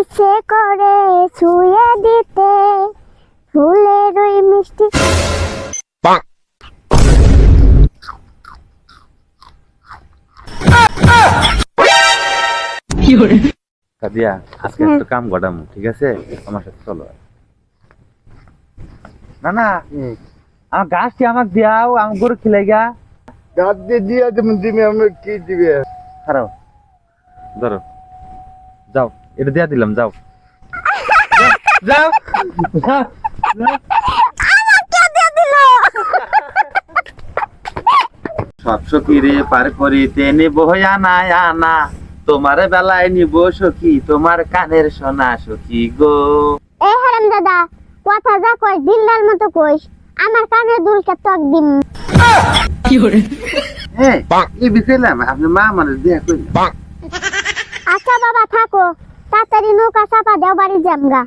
ইচ্ছে করে ছুঁয়ে দিতে ফুলের ওই মিষ্টি কাদিয়া আজকে একটু কাম গড়ামু ঠিক আছে? আমার সাথে চলো। না না আমার গাছটি আমাকে দিয়াও আমি গরু খিলাই গা। গাছ দিয়ে দিয়ে তুমি দিবে আমি কি দিবে? খারাপ। ধরো। যাও। এটা দিয়া দিলাম যাও। যাও। সব পার করিতে নিব আনা আনা। তোমার বেলায় নিব সখী তোমার কানের সোনা সখী গো। এ হারাম দাদা কথা যা কই দিল্লার মতো কইস। আমার কানে দুলকে তক দিম। কি হ্যাঁ এই বিষয়লাম আপনি মা মানুষ দেয়া কইলেন। আচ্ছা বাবা থাকো। তাড়াতাড়ি নৌকা চাপা দেও বাড়ি যামগা।